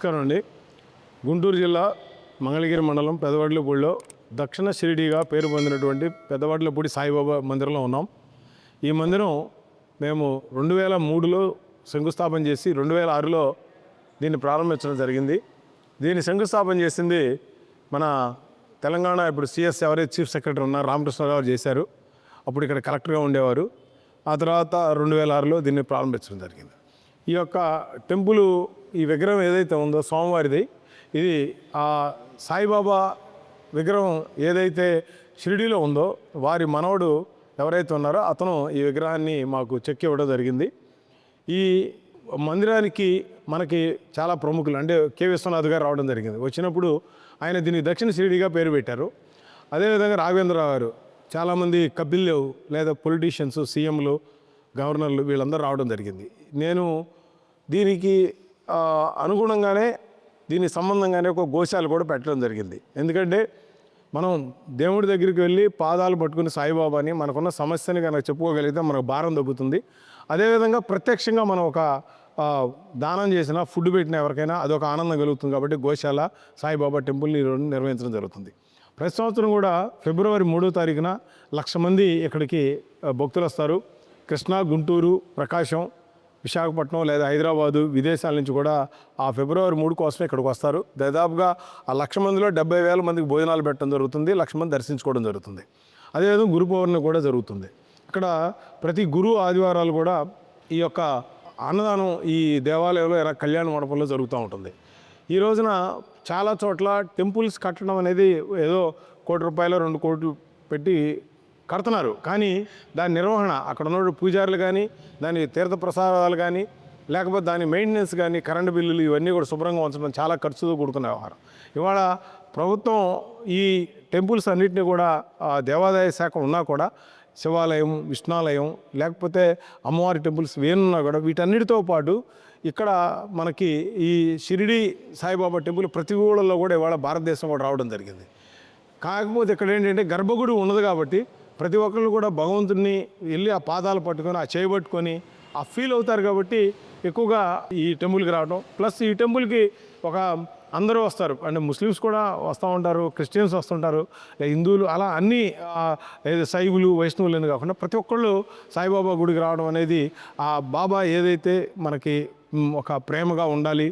నమస్కారం అండి. గుంటూరు జిల్లా మంగళగిరి మండలం పెదవాడ్లపూడిలో దక్షిణ షిరిడిగా పేరు పొందినటువంటి పెదవాడ్లపూడి సాయిబాబా మందిరంలో ఉన్నాం. ఈ మందిరం మేము రెండు వేల మూడులో శంకుస్థాపన చేసి రెండు వేల ఆరులో దీన్ని ప్రారంభించడం జరిగింది. దీన్ని శంకుస్థాపన చేసింది మన తెలంగాణ ఇప్పుడు సిఎస్ ఎవరైతే చీఫ్ సెక్రటరీ ఉన్నారు రామకృష్ణరావు చేశారు. అప్పుడు ఇక్కడ కలెక్టర్గా ఉండేవారు. ఆ తర్వాత రెండు వేల ఆరులో దీన్ని ప్రారంభించడం జరిగింది. ఈ యొక్క టెంపుల్ ఈ విగ్రహం ఏదైతే ఉందో స్వామివారిది ఇది ఆ సాయిబాబా విగ్రహం ఏదైతే షిరిడీలో ఉందో వారి మనవడు ఎవరైతే ఉన్నారో అతను ఈ విగ్రహాన్ని మాకు చెక్కి ఇవ్వడం జరిగింది. ఈ మందిరానికి మనకి చాలా ప్రముఖులు అంటే కె. విశ్వనాథ్ గారు రావడం జరిగింది. వచ్చినప్పుడు ఆయన దీన్ని దక్షిణ షిరిడిగా పేరు పెట్టారు. అదేవిధంగా రాఘవేంద్రరావు గారు చాలామంది కపిల్లు లేదా పొలిటీషియన్స్ సీఎంలు గవర్నర్లు వీళ్ళందరూ రావడం జరిగింది. నేను దీనికి అనుగుణంగానే దీనికి సంబంధంగానే ఒక గోశాల కూడా పెట్టడం జరిగింది. ఎందుకంటే మనం దేవుడి దగ్గరికి వెళ్ళి పాదాలు పట్టుకుని సాయిబాబాని మనకున్న సమస్యని కనుక చెప్పుకోగలిగితే మనకు భారం తగ్గుతుంది అదేవిధంగా ప్రత్యక్షంగా మనం ఒక దానం చేసిన ఫుడ్ పెట్టిన ఎవరికైనా అదొక ఆనందం కలుగుతుంది కాబట్టి గోశాల సాయిబాబా టెంపుల్ని ఈరోజు నిర్వహించడం జరుగుతుంది. ప్రతి సంవత్సరం కూడా ఫిబ్రవరి మూడో తారీఖున లక్ష మంది ఇక్కడికి భక్తులు వస్తారు. కృష్ణా గుంటూరు ప్రకాశం విశాఖపట్నం లేదా హైదరాబాదు విదేశాల నుంచి కూడా ఆ ఫిబ్రవరి మూడు కోసమే ఇక్కడికి వస్తారు. దాదాపుగా ఆ లక్ష మందిలో డెబ్బై వేల మందికి భోజనాలు పెట్టడం జరుగుతుంది లక్ష మంది దర్శించుకోవడం జరుగుతుంది. అదేవిధంగా గురు పౌర్ణమి కూడా జరుగుతుంది. ఇక్కడ ప్రతి గురువు ఆదివారాలు కూడా ఈ యొక్క అన్నదానం ఈ దేవాలయంలో ఇలా కళ్యాణ మండపంలో జరుగుతూ ఉంటుంది. ఈ రోజున చాలా చోట్ల టెంపుల్స్ కట్టడం అనేది ఏదో కోటి రూపాయలు రెండు కోట్లు పెట్టి కడుతున్నారు. కానీ దాని నిర్వహణ అక్కడ ఉన్న పూజారులు కానీ దాని తీర్థ ప్రసాదాలు కానీ లేకపోతే దాని మెయింటెనెన్స్ కానీ కరెంటు బిల్లులు ఇవన్నీ కూడా శుభ్రంగా ఉంచడం చాలా ఖర్చుతో కూడుకున్న వ్యవహారం. ఇవాళ ప్రభుత్వం ఈ టెంపుల్స్ అన్నింటినీ కూడా దేవాదాయ శాఖ ఉన్నా కూడా శివాలయం విష్ణాలయం లేకపోతే అమ్మవారి టెంపుల్స్ వేనున్నా కూడా వీటన్నిటితో పాటు ఇక్కడ మనకి ఈ షిరిడి సాయిబాబా టెంపుల్ ప్రతి ఊళ్ళలో కూడా ఇవాళ భారతదేశం కూడా రావడం జరిగింది. కాకపోతే ఇక్కడ ఏంటంటే గర్భగుడి ఉన్నది కాబట్టి ప్రతి ఒక్కళ్ళు కూడా భగవంతుడిని వెళ్ళి ఆ పాదాలు పట్టుకొని ఆ చేయబట్టుకొని ఆ ఫీల్ అవుతారు కాబట్టి ఎక్కువగా ఈ టెంపుల్కి రావడం ప్లస్ ఈ టెంపుల్కి ఒక అందరూ వస్తారు. అంటే ముస్లిమ్స్ కూడా వస్తూ ఉంటారు క్రిస్టియన్స్ వస్తుంటారు హిందువులు అలా అన్ని శైవులు వైష్ణవులు అని కాకుండా ప్రతి ఒక్కళ్ళు సాయిబాబా గుడికి రావడం అనేది ఆ బాబా ఏదైతే మనకి ఒక ప్రేమగా ఉండాలి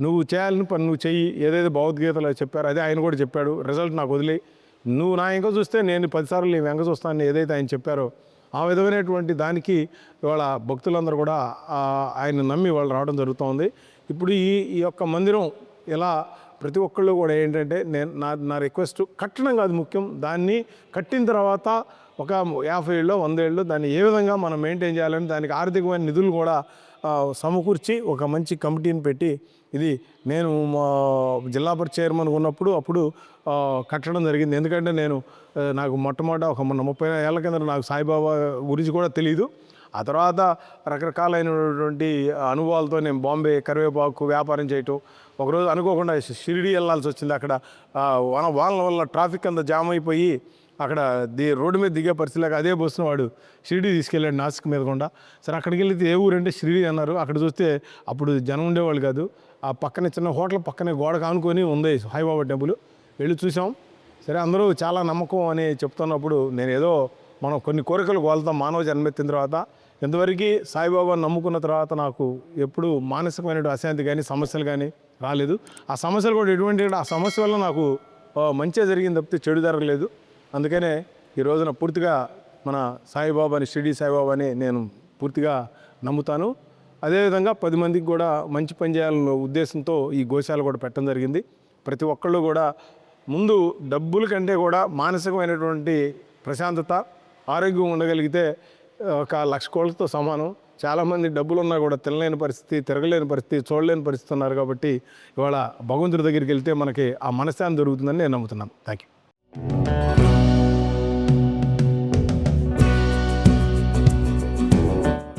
నువ్వు చేయాలని పని నువ్వు చెయ్యి ఏదైతే భగవద్గీతలో చెప్పారో అదే ఆయన కూడా చెప్పాడు. రిజల్ట్ నాకు వదిలే నువ్వు నా ఇంకా చూస్తే నేను పదిసార్లు నీ వెంక చూస్తానని ఏదైతే ఆయన చెప్పారో ఆ విధమైనటువంటి దానికి ఇవాళ భక్తులందరూ కూడా ఆయన నమ్మి వాళ్ళు రావడం జరుగుతోంది. ఇప్పుడు ఈ ఈ యొక్క మందిరం ఇలా ప్రతి ఒక్కళ్ళు కూడా ఏంటంటే నేను నా నా రిక్వెస్ట్ కట్టడం కాదు ముఖ్యం. దాన్ని కట్టిన తర్వాత ఒక యాభై ఏళ్ళు వంద ఏళ్ళు దాన్ని ఏ విధంగా మనం మెయింటైన్ చేయాలని దానికి ఆర్థికమైన నిధులు కూడా సమకూర్చి ఒక మంచి కమిటీని పెట్టి ఇది నేను మా జిల్లా పరిషత్ చైర్మన్ ఉన్నప్పుడు అప్పుడు కట్టడం జరిగింది. ఎందుకంటే నేను నాకు మొట్టమొదట ఒక ముప్పై ఏళ్ళ కింద నాకు సాయిబాబా గురించి కూడా తెలియదు ఆ తర్వాత రకరకాలైనటువంటి అనుభవాలతో నేను బాంబే కరివేపాకు వ్యాపారం చేయటం ఒకరోజు అనుకోకుండా షిరిడి వెళ్ళాల్సి వచ్చింది అక్కడ. వాళ్ళ వాన వానల వల్ల ట్రాఫిక్ అంతా జామ్ అయిపోయి అక్కడ ది రోడ్డు మీద దిగే పరిస్థితి అదే బస్సును వాడు షిరిడి తీసుకెళ్ళాడు నాసిక్ మీద కూడా. సరే అక్కడికి వెళ్తే ఏ ఊరంటే షిరిడి అన్నారు. అక్కడ చూస్తే అప్పుడు జనం ఉండేవాళ్ళు కాదు. ఆ పక్కనే చిన్న హోటల్ పక్కనే గోడ కానుకొని ఉంది సాయిబాబా టెంపుల్. వెళ్ళి చూసాం. సరే అందరూ చాలా నమ్మకం అని చెప్తున్నప్పుడు నేను ఏదో మనం కొన్ని కోరికలు కోల్తాం మానవ జన్మెత్తిన తర్వాత. ఇంతవరకు సాయిబాబా నమ్ముకున్న తర్వాత నాకు ఎప్పుడు మానసికమైన అశాంతి కానీ సమస్యలు కానీ రాలేదు. ఆ సమస్యలు కూడా ఎటువంటి ఆ సమస్య వల్ల నాకు మంచిగా జరిగింది తప్పితే చెడు జరగలేదు. అందుకనే ఈ రోజున పూర్తిగా మన సాయిబాబాని షిరిడి సాయిబాబాని నేను పూర్తిగా నమ్ముతాను. అదేవిధంగా పది మందికి కూడా మంచి పని చేయాలన్న ఉద్దేశంతో ఈ గోశాల కూడా పెట్టడం జరిగింది. ప్రతి ఒక్కళ్ళు కూడా ముందు డబ్బుల కంటే కూడా మానసికమైనటువంటి ప్రశాంతత ఆరోగ్యం ఉండగలిగితే ఒక లక్ష కోళ్ళతో సమానం. చాలామంది డబ్బులు ఉన్నా కూడా తినలేని పరిస్థితి తిరగలేని పరిస్థితి చూడలేని పరిస్థితి ఉన్నారు కాబట్టి ఇవాళ భగవంతుడి దగ్గరికి వెళ్తే మనకి ఆ మనశ్శాంతి దొరుకుతుందని నేను నమ్ముతున్నాను. Thank you